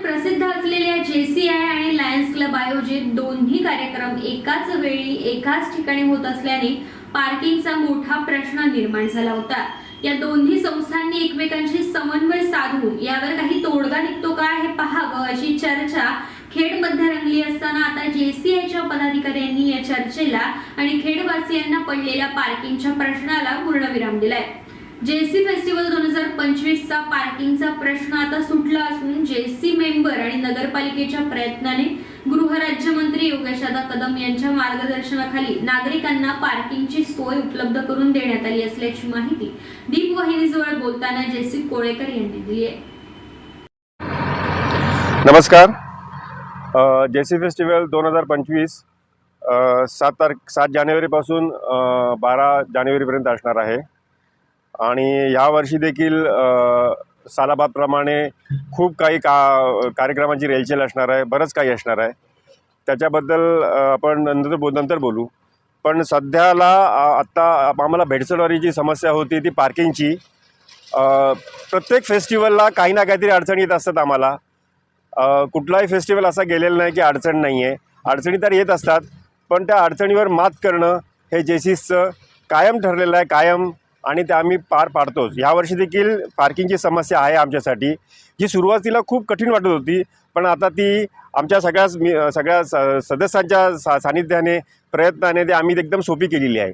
प्रसिद्ध असलेल्या जेसीआय आणि लायन्स क्लब आयोजित दोन्ही कार्यक्रम एकाच वेळी एकाच ठिकाणी होत असल्याने पार्किंगचा मोठा प्रश्न निर्माण झाला होता. या दोन्ही संस्थांनी एकमेकांशी समन्वय साधून यावर काही तोडगा निघतो का हे पाहावं अशी चर्चा खेडमध्ये रंगली असताना आता जेसीआयच्या पदाधिकाऱ्यांनी या चर्चेला आणि खेडवासियांना पडलेल्या पार्किंगच्या प्रश्नाला पूर्णविराम दिलाय. जेसी फेस्टिवल दोन हजार पंचवीसचा पार्किंगचा प्रश्न आता सुटला असून जेसी मेंबर आणि नगरपालिकेच्या प्रयत्नाने गृहराज्यमंत्री योगेशदादा कदम यांच्या मार्गदर्शनाखाली नागरिकांना पार्किंगची सोय उपलब्ध करून देण्यात आली असल्याची माहिती दीपवाहिनीजवळ बोलताना जेसी कोळेकर यांनी दिली आहे. नमस्कार. जेसी फेस्टिवल दोन हजार पंचवीस सात तारख सात जानेवारीपासून बारा जानेवारीपर्यंत असणार आहे. आणि यावर्षी देखील सालाबादप्रमाणे खूप काही का कार्यक्रमांची रेलचेल असणार आहे बरंच काही असणार आहे. त्याच्याबद्दल आपण नंतर बो नंतर बोलू. पण सध्याला आत्ता आम्हाला भेडसळवारी जी समस्या होती ती पार्किंगची. प्रत्येक फेस्टिवलला काही ना काहीतरी अडचणी येत असतात आम्हाला. कुठलाही फेस्टिवल असा गेलेला नाही की अडचण नाही आहे अडचणी तर येत असतात पण त्या अडचणीवर मात करणं हे जेसीसचं कायम ठरलेलं आहे कायम आणि त्या आम्ही पार पाडतोच. यावर्षी देखील पार्किंगची समस्या आहे आमच्यासाठी. जी सुरुवातीला खूप कठीण वाटत होती पण आता ती आमच्या सगळ्याच मी सगळ्या स सदस्यांच्या सा सानिध्याने प्रयत्नाने ते आम्ही एकदम सोपी केलेली आहे.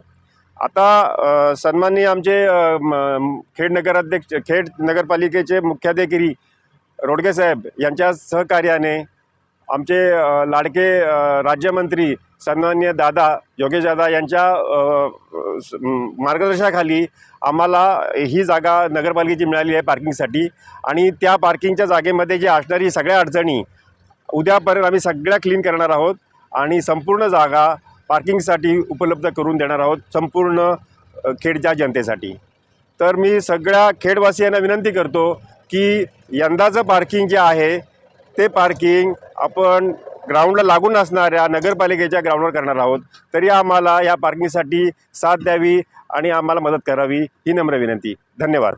आता सन्माननीय आमचे म- खेड नगराध्यक्ष खेड नगरपालिकेचे मुख्याधिकारी रोडगे साहेब यांच्या सहकार्याने आमचे लाडके राज्यमंत्री सन्मान्य दादा योगेश दादा यांच्या मार्गदर्शनाखाली आम्हाला ही जागा नगरपालिकेची मिळाली आहे पार्किंगसाठी. आणि त्या पार्किंगच्या जागेमध्ये जे असणारी सगळ्या अडचणी उद्यापर्यंत आम्ही सगळ्या क्लीन करणार आहोत आणि संपूर्ण जागा पार्किंगसाठी उपलब्ध करून देणार आहोत संपूर्ण खेडच्या जनतेसाठी. तर मी सगळ्या खेडवासियांना विनंती करतो की यंदाचं पार्किंग जे आहे ते पार्किंग आपण ग्राउंडला लागून असणाऱ्या नगरपालिकेच्या ग्राउंडवर करणार आहोत. तरी आम्हाला या पार्किंगसाठी साथ द्यावी आणि आम्हाला मदत करावी ही नम्र विनंती. धन्यवाद.